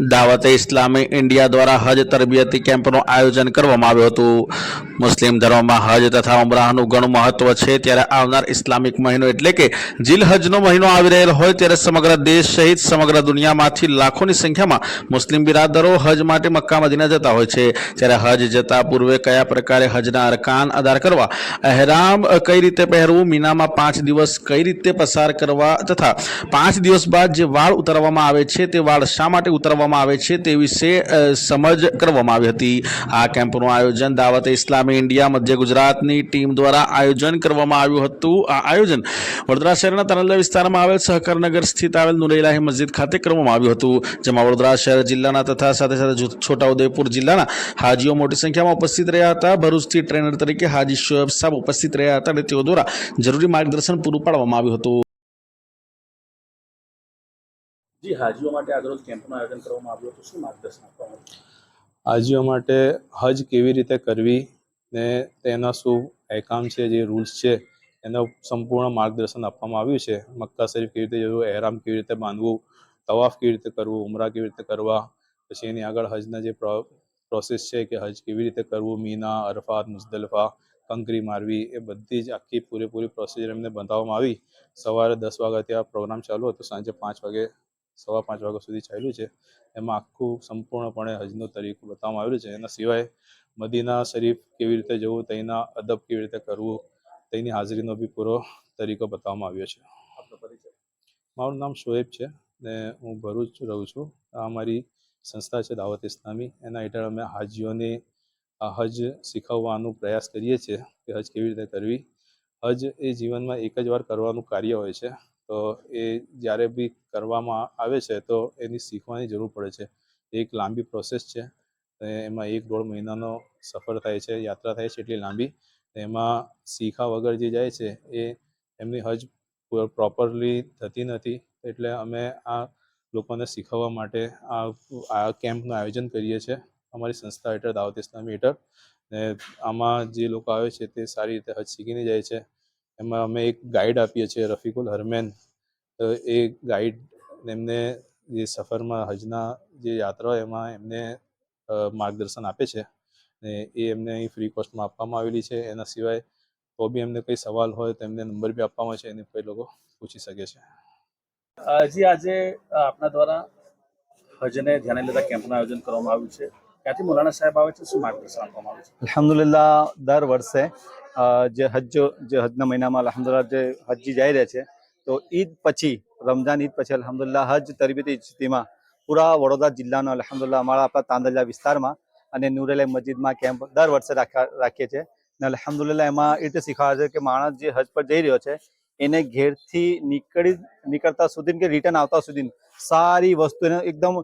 દાવતે ઇસ્લામી India દ્વારા હજ તરબિયતી કેમ્પનું આયોજન કરવામાં આવ્યું હતું. મુસ્લિમ ધર્મમાં હજ તથા ઉમરાહનું ઘણું મહત્વ છે. ત્યારે આવનાર ઇસ્લામિક મહિનો એટલે કે જીલ હજનો મહિનો આવી રહેલો હોય ત્યારે સમગ્ર દેશ સહિત સમગ્ર દુનિયામાંથી લાખોની સંખ્યામાં મુસ્લિમ બિરાદરો હજ માટે મક્કા મદીના જતા હોય છે. ત્યારે હજ જતા પૂર્વે કયા પ્રકારે હજના અરકાન અદા કરવા, અહેરામ કઈ રીતે પહેરવું, મીનામાં પાંચ દિવસ કઈ રીતે પસાર કરવા તથા પાંચ દિવસ બાદ જે વાળ ઉતારવામાં આવે છે તે વાળ શા માટે ઉતારવામાં આવે છે તે વિશે સમજ કરવામાં આવી હતી. આ કેમ્પનું આયોજન દાવત ઇસ્લામી ઇન્ડિયા મધ્ય ગુજરાતની ટીમ દ્વારા આયોજન કરવામાં આવ્યું હતું. આ આયોજન વડોદરા શહેરના તરંદા વિસ્તારમાં આવેલ સહકારનગર સ્થિત આવેલ નુરેલાહી મસ્જિદ ખાતે કરવામાં આવ્યું હતું જેમાં વડોદરા શહેર જિલ્લાના તથા સાથે સાથે જો- છોટાઉદેપુર જિલ્લાના હાજીઓ મોટી સંખ્યામાં ઉપસ્થિત રહ્યા હતા. ભરૂચથી ટ્રેનર તરીકે હાજી શોએબ સાહેબ ઉપસ્થિત રહ્યા હતા અને તેઓ દ્વારા જરૂરી માર્ગદર્શન પૂરું પાડવામાં આવ્યું હતું. જી હાજીઓ માટે આજરોજ કેમ્પનું આયોજન કરવામાં આવ્યું હતું. શું માર્ગદર્શન આપવામાં હાજીઓ માટે હજ કેવી રીતે કરવી ને તેના શું અહેકામ છે, જે રૂલ્સ છે, એનું સંપૂર્ણ માર્ગદર્શન આપવામાં આવ્યું છે. મક્કા શરીફ કેવી રીતે જવું, એહરામ કેવી રીતે બાંધવું, તવાફ કેવી રીતે કરવું, ઉમરા કેવી રીતે કરવા, પછી એની આગળ હજના જે પ્રોસેસ છે કે હજ કેવી રીતે કરવું, મીના, અરફાત, મુઝદલિફા, કંકરી મારવી, એ બધી જ આખી પૂરેપૂરી પ્રોસિજર એમને બંધાવવામાં આવી. સવારે દસ વાગ્યાથી આ પ્રોગ્રામ ચાલુ હતો, સાંજે પાંચ વાગે, સવા પાંચ વાગ્યા સુધી ચાલ્યું છે. એમાં આખું સંપૂર્ણપણે હજનો તરીકો બતાવવામાં આવેલું છે. એના સિવાય મદીના શરીફ કેવી રીતે જવું તેના અદબ કેવી રીતે કરવું તેની હાજરીનો બી પૂરો તરીકો બતાવવામાં આવ્યો છે. મારું નામ શોએબ છે ને હું ભરૂચ રહું છું. આ અમારી સંસ્થા છે દાવત ઇસ્લામી. એના હેઠળ અમે હાજીઓને આ હજ શીખવવાનો પ્રયાસ કરીએ છીએ કે હજ કેવી રીતે કરવી. હજ એ જીવનમાં એક જ વાર કરવાનું કાર્ય હોય છે. તો એ જ્યારે બી કરવામાં આવે છે તો એની શીખવાની જરૂર પડે છે. એક લાંબી પ્રોસેસ છે. એમાં એક દોઢ મહિનાનો સફર થાય છે, યાત્રા થાય છે એટલી લાંબી. એમાં શીખા વગર જે જાય છે, એ એમની હજ પ્રોપરલી થતી નથી. એટલે અમે આ લોકોને શીખવવા માટે આ આ કેમ્પનું આયોજન કરીએ છીએ. અમારી સંસ્થા હેઠળ દાવત ઇસ્લામી હેઠળ. ને આમાં જે લોકો આવે છે તે સારી રીતે હજ શીખીને જાય છે. એમાં અમે એક ગાઈડ આપીએ છીએ, રફીકુલ હરમેન. એ ગાઈડ એમને જે સફરમાં હજના જે યાત્રા એમાં એમને માર્ગદર્શન આપે છે ને એ એમને અહીં ફ્રી કોસ્ટમાં આપવામાં આવેલી છે. એના સિવાય તો બી એમને કંઈ સવાલ હોય તો એમને નંબર બી આપવામાં છે. એને કોઈ લોકો પૂછી શકે છે. હજી જી આજે આપના દ્વારા હજને ધ્યાને લેતા કેમ્પનું આયોજન કરવામાં આવ્યું છે. ક્યાંથી મોલાના સાહેબ આવે છે? શું માર્ગદર્શન આપવામાં આવે છે? અલ્હમ્દુલિલ્લાહ દર વર્ષે જે હજ જે હજના મહિનામાં અલ્હમ્દુલિલ્લાહ જે હજી જઈ રહ્યા છે તો ઈદ પછી રમઝાન ઈદ પછી અલ્હમ્દુલિલ્લાહ હજ તરબીતી સ્થિતિમાં પૂરા વડોદરા જિલ્લાનો, અલ્હમ્દુલિલ્લાહ, અમારા આપણા તાંદલિયા વિસ્તારમાં અને નૂરેલા મસ્જિદમાં કેમ્પ દર વર્ષે રાખ્યા રાખીએ છીએ. અને અલ્હમ્દુલિલ્લાહ, એમાં એ રીતે શીખવાડે છે કે માણસ જે હજ પર જઈ રહ્યો છે, એને ઘેરથી નીકળી, નીકળતા સુધી કે રિટર્ન આવતા સુધી સારી વસ્તુ એને એકદમ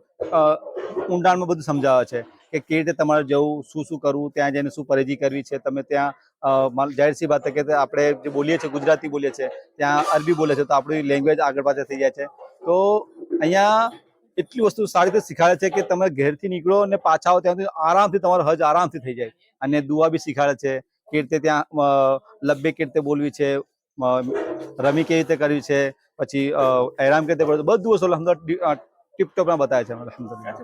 ઊંડાણમાં બધું સમજાવે છે કે કેવી રીતે તમારે જવું, શું શું કરવું, ત્યાં જઈને શું પરેજી કરવી છે, તમે ત્યાં જાહેર સી વાત કે આપણે જે બોલીએ છીએ, ગુજરાતી બોલીએ છીએ, ત્યાં અરબી બોલે છે, તો આપણી લેંગ્વેજ આગળ પાછળ થઈ જાય છે. તો અહીંયા એટલી વસ્તુ સારી રીતે શીખાડે છે કે તમે ઘેરથી નીકળો અને પાછા આવો ત્યાંથી આરામથી તમારો હજ આરામથી થઈ જાય. અને દુઆ બી શીખાડે છે કેવી રીતે ત્યાં લબ્બે કેવી રીતે બોલવી છે રમી કેવી રીતે કરવી છે પછી એરામ કેવી રીતે બધું વસ્તુ અલ્હમ્દુલિલ્લાહ ટીપટોપમાં બતાવે છે અલ્હમ્દુલિલ્લાહ.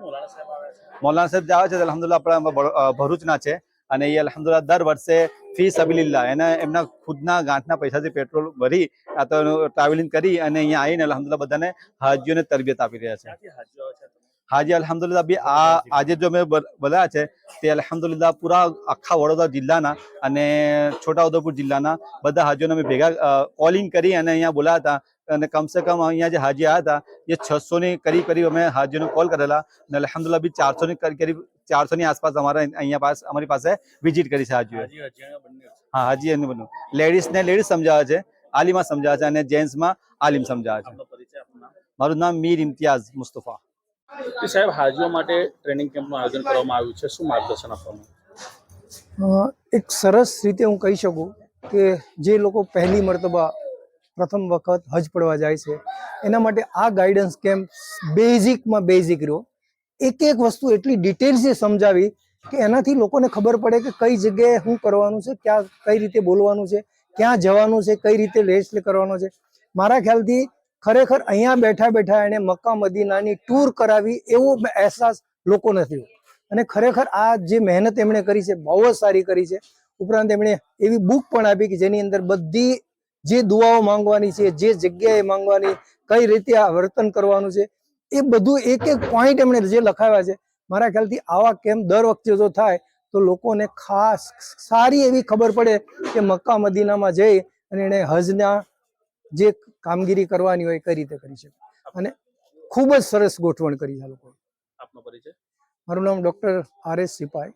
મૌલાના સાહેબ જે આવે છે અલહમદુલ્લા આપણા ભરૂચના છે. અને એ અલહમદુલ્લા દર વર્ષે ફી સબીલિલ્લાહ એના એમના ખુદના ગાંઠના પૈસાથી પેટ્રોલ ભરી આ તો ટ્રાવેલિંગ કરી અને અહીંયા આવીને અલહમદુલ્લા બધાને હાજીઓને તરબિયત આપી રહ્યા છે. હાજી અલહમદુલિલ્લા બી આ આજે જો મેં બોલાયા છે તે અલહમદુલિલ્લા પૂરા આખા વડોદરા જિલ્લાના અને છોટાઉદેપુર જિલ્લાના બધા હાજીઓને અમે ભેગા કોલિંગ કરી અને અહીંયા બોલાયા હતા અને કમસે કમ અહીંયા જે હાજી આવ્યા હતા એ છસો ની કરીબ કરીબ અમે હાજીઓને કોલ કરેલા અને અલહમદુલિલ્લા બી ચારસો ની કરી કરીબ ચારસો ની આસપાસ અમારે અહીંયા પાસ અમારી પાસે વિઝિટ કરી છે હાજીઓ હાજી હા હાજી એનું બધું લેડીઝ ને લેડીઝ સમજાવે છે આલિમા સમજાવે છે અને જેન્ટ્સમાં આલિમ સમજાવે છે. મારું નામ મીર ઇમ્તિયાઝ મુસ્તફા. સાહેબ હાજીઓ માટે ટ્રેનિંગ કેમ્પનું આયોજન કરવામાં આવ્યું છે. શું માર્ગદર્શન આપવામાં એક સરસ રીતે હું કહી શકું કે જે લોકો પહેલી મરતબા પ્રથમ વખત હજ પડવા જાય છે એના માટે આ ગાઈડન્સ કેમ્પ બેઝિકમાં બેઝિક રહ્યો. એક એક વસ્તુ એટલી ડિટેલ્સથી સમજાવી કે એનાથી લોકોને ખબર પડે કે કઈ જગ્યાએ શું કરવાનું છે, ક્યાં, કઈ રીતે બોલવાનું છે, ક્યાં જવાનું છે, કઈ રીતે રેસ્ટ કરવાનો છે. મારા ખ્યાલથી ખરેખર અહીંયા બેઠા બેઠા એને મક્કા મદીનાની ટૂર કરાવી એવો અહેસાસ લોકો નથી અને ખરેખર આ જે મહેનત એમણે કરી છે, બહુ જ સારી કરી છે. ઉપરાંત એમણે એવી બુક પણ આપી કે જેની અંદર બધી જે દુઆઓ માંગવાની છે, જે જગ્યાએ માંગવાની, કઈ રીતે આ વર્તન કરવાનું છે એ બધું એક એક પોઈન્ટ એમણે જે લખાવ્યા છે મારા ખ્યાલથી આવા કેમ્પ દર વખતે જો થાય તો લોકોને ખાસ સારી એવી ખબર પડે કે મક્કા મદીનામાં જઈ અને એને હજના જે કામગીરી કરવાની હોય કઈ રીતે કરી શકે. અને ખૂબ જ સરસ ગોઠવણ કરી છે લોકો આપનો પરિચય? મારું નામ ડોક્ટર આર એસ સિપાઈ.